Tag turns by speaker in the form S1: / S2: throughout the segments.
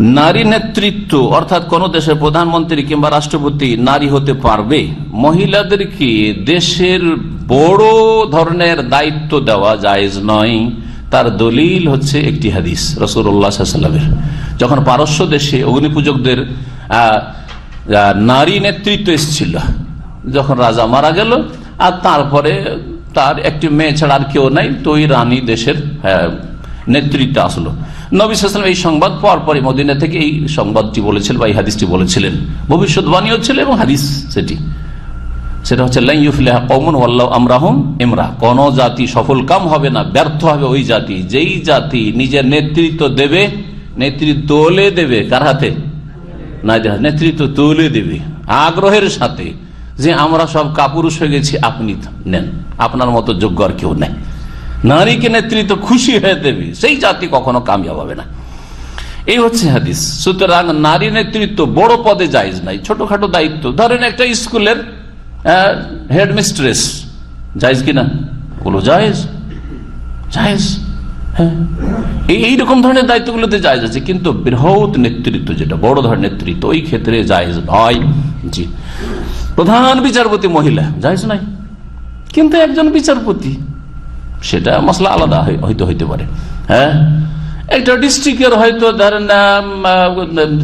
S1: নারী নেতৃত্ব, অর্থাৎ কোন দেশের প্রধানমন্ত্রী কিংবা রাষ্ট্রপতি নারী হতে পারবে। মহিলাদেরকে দেশের বড় ধরনের দায়িত্ব দেওয়া জায়েজ নয়। তার দলিল হচ্ছে একটি হাদিস রসুল্লাহামের যখন পারস্য দেশে অগ্নিপূজকদের নারী নেতৃত্ব এসেছিল, যখন রাজা মারা গেল, আর তারপরে তার একটি মেয়ে ছাড়া আর কেউ নাই, তো ওই রানী দেশের নেতৃত্ব আসলো। নবী এই সংবাদ পাওয়ার পরে মদিনা থেকে এই সংবাদটি বলেছিলেন বা এই হাদিসটি বলেছিলেন। ভবিষ্যৎবাণীও ছিল এবং হাদিস সেটি। সেটা হচ্ছে লাইফিল্লাহ কমন ওয়াল্লাহ আমরাহম ইমরা কোন জাতি সফল কাম হবে না, ব্যর্থ হবে ওই জাতি। যেই জাতি নিজের নেতৃত্ব দেবে, নেতৃত্ব তোলে দেবে, কার হাতে? না নেতৃত্ব তুলে দেবে, আগ্রহের সাথে। যে আমরা সব কাপুরুষ হয়ে গেছি, আপনি নেন। আপনার মতো যোগ্য আর কেউ নেই। নারীকে নেতৃত্ব খুশি হয়ে দেবে, সেই জাতি কখনো কামিয়াব হবে না। এই হচ্ছে হাদিস। সুতরাং নারী নেতৃত্ব বড় পদে জায়জ নাই, ছোটখাটো দায়িত্ব। ধরেন একটা স্কুলের হেডমিস্ট্রেস, জায়জ কিনা? বলো জায়েজ। জায়েজ এই- এইরকম ধরনের দায়িত্বগুলোতে জায়জ আছে, কিন্তু বৃহৎ নেতৃত্ব যেটা, বড় ধরনের নেতৃত্ব, ওই ক্ষেত্রে জায়েজ নয়। জি। প্রধান বিচারপতি মহিলা, জায়েজ নাই। কিন্তু একজন বিচারপতি সেটা মশলা আলাদা হয়- হয়তো হইতে পারে। হ্যাঁ? একটা ডিস্ট্রিক্টের হয়তো ধরেন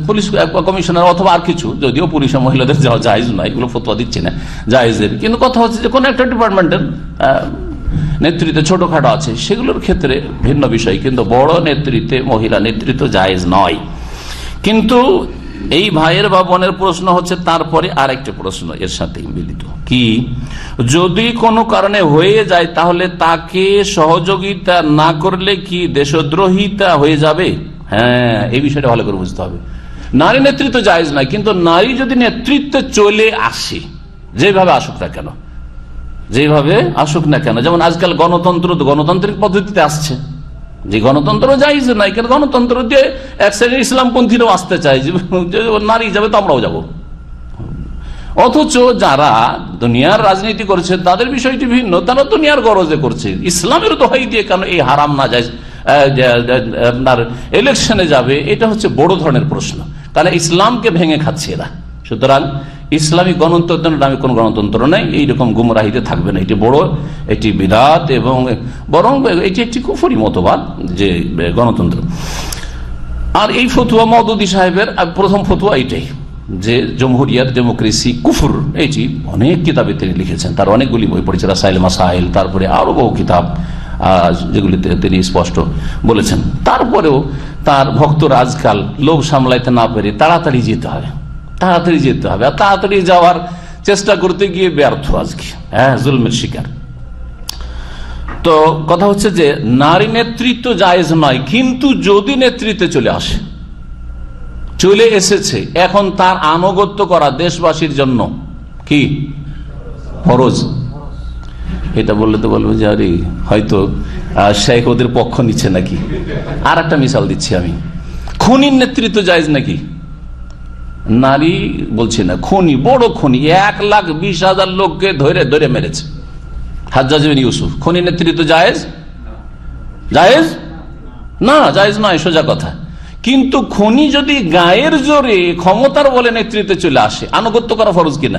S1: পুলিশ কমিশনার অথবা আর কিছু, যদিও পুলিশ মহিলাদের যাওয়া জায়জ নয়, এগুলো ফতোয়া দিচ্ছে না, জায়েজের। কিন্তু কথা হচ্ছে যে, কোনো একটা ডিপার্টমেন্টের নেতৃত্বে ছোটখাটো আছে, সেগুলোর ক্ষেত্রে ভিন্ন বিষয়, কিন্তু বড় নেতৃত্বে মহিলা নেতৃত্ব জায়েজ নয়। কিন্তু এই ভাইয়ের বা বোনের প্রশ্ন হচ্ছে তারপরে আরেকটা প্রশ্ন এর সাথে মিলিত। কি? যদি কোনো কারণে হয়ে যায়, তাহলে তাকে সহযোগিতা না করলে কি দেশদ্রোহিতা হয়ে যাবে? হ্যাঁ এই বিষয়টা ভালো করে বুঝতে হবে। নারী নেতৃত্ব জায়েজ নয়, কিন্তু নারী যদি নেতৃত্বে চলে আসে, যেভাবে আসুক না কেন? যেভাবে আসুক না কেন? যেমন আজকাল গণতন্ত্র গণতান্ত্রিক পদ্ধতিতে আসছে। যে গণতন্ত্র যাইছে নাই, কেন গণতন্ত্র দিয়ে এক শ্রেণির ইসলামপন্থীরাও আসতে চায়? যে যে নারী যাবে তো আমরাও যাব। অথচ যারা দুনিয়ার রাজনীতি করছে, তাদের বিষয়টি ভিন্ন। তারা দুনিয়ার গরজে করছে। ইসলামের দোহাই দিয়ে কেন এই হারাম না যায় আপনার ইলেকশনে যাবে? এটা হচ্ছে বড় ধরনের প্রশ্ন। কারণ ইসলামকে ভেঙে খাচ্ছে এরা। সুতরাং ইসলামী গণতন্ত্রের নামে কোন গণতন্ত্র নেই, এইরকম গুমরাহিতে থাকবে না। এটি বড়, এটি বিরাট এবং বরং এটি একটি কুফরি মতবাদ যে গণতন্ত্র। আর এই ফতুয়া মদুদি সাহেবের প্রথম ফতুয়া এইটাই যে জমহুরিয়ার ডেমোক্রেসি কুফুর। এটি অনেক কিতাবে তিনি লিখেছেন, তার অনেকগুলি বই পড়েছে, রাসাইল মাসাইল, তারপরে আরও বহু কিতাব যেগুলিতে তিনি স্পষ্ট বলেছেন। তারপরেও তার ভক্তরা আজকাল লোভ সামলাইতে না পেরে তাড়াতাড়ি যেতে হবে তাড়াতাড়ি যেতে হবে। আর তাড়াতাড়ি যাওয়ার চেষ্টা করতে গিয়ে ব্যর্থ আজকে। হ্যাঁ জুলমের শিকার। তো কথা হচ্ছে যে, নারী নেতৃত্ব জায়েজ নয়, কিন্তু যদি নেতৃত্বে চলে আসে, চলে এসেছে, এখন তার আনুগত্য করা দেশবাসীর জন্য কি? ফরজ। এটা বললে তো বলব যে, আরে, হয়তো শেখ ওদের পক্ষ নিচ্ছে নাকি? আর একটা মিসাল দিচ্ছি আমি। খুনির নেতৃত্ব জায়েজ নাকি? নারী বলছি না, খুনি, বড় খুনি, এক লাখ বিশ হাজার লোককে ধরে ধরে মেরেছে। বিন ইউসুফ, খনি নেতৃত্ব জায়েজ? জায়েজ? না, জায়েজ নয়, সোজা কথা। কিন্তু খনি যদি গায়ের জোরে ক্ষমতার বলে নেতৃত্বে চলে আসে, আনুগত্য করা ফরজ কিনা?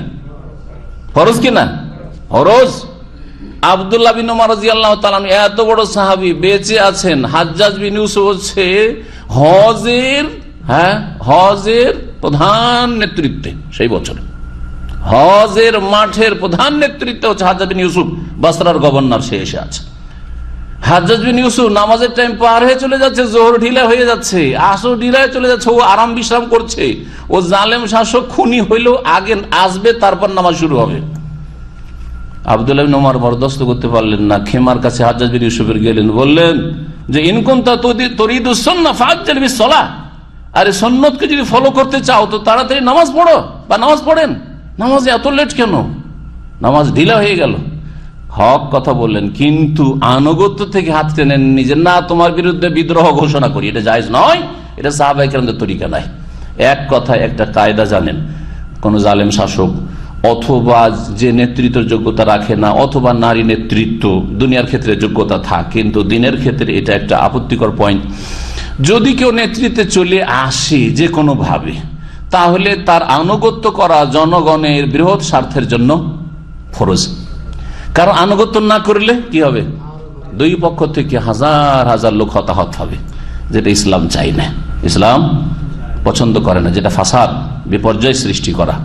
S1: ফরজ কিনা? ফরজ। আবদুল্লাহ বিন এত বড় সাহাবী বেঁচে আছেন হচ্ছে হজের হ্যাঁ হজের প্রধান নেতৃত্বে সেই বছরে। হজের মাঠের প্রধান নেতৃত্ব হচ্ছে হাজাজ বিন ইউসুফ, বাসরার গভর্নর সে এসে আছে। হাজাজ ইউসুফ নামাজের টাইম পার হয়ে চলে যাচ্ছে জোহর ঢিলা হয়ে যাচ্ছে, আসর ঢিলা চলে যাচ্ছে, ও আরাম বিশ্রাম করছে। ও জালেম শাসক খুনি হইলেও আগে আসবে, তারপর নামাজ শুরু হবে। আবদুল্লাহ বিন ওমর বরদাস্ত করতে পারলেন না, খেমার কাছে হাজাজ বিন ইউসুফের গেলেন, বললেন যে ইনকুন তা তরিদুসন্না ফাজ্জাল বিসসালাহ আরে সন্ন্যতকে যদি ফলো করতে চাও, তো তাড়াতাড়ি নামাজ পড়ো, বা নামাজ পড়েন। নামাজ এত লেট কেন? নামাজ ঢিলা হয়ে গেল। হক কথা বললেন, কিন্তু আনুগত্য থেকে হাত টেনেন নিজে না, তোমার বিরুদ্ধে বিদ্রোহ ঘোষণা করি, এটা জায়জ নয়, এটা সাহাবাই কেরামদের তরিকা নাই। এক কথায় একটা কায়দা জানেন, কোন জালেম শাসক, অথবা যে নেতৃত্বের যোগ্যতা রাখে না, অথবা নারী নেতৃত্ব, দুনিয়ার ক্ষেত্রে যোগ্যতা থাক, কিন্তু দিনের ক্ষেত্রে এটা একটা আপত্তিকর পয়েন্ট যদি কেউ নেতৃত্বে চলে আসে যে কোনো ভাবে, তাহলে তার আনুগত্য করা জনগণের বৃহৎ স্বার্থের জন্য ফরজ। কারণ আনুগত্য না করলে কি হবে? দুই পক্ষ থেকে হাজার হাজার লোক হতাহত হবে, যেটা ইসলাম চাই না। ইসলাম পছন্দ করে না, যেটা ফাসাদ, বিপর্যয় সৃষ্টি করা।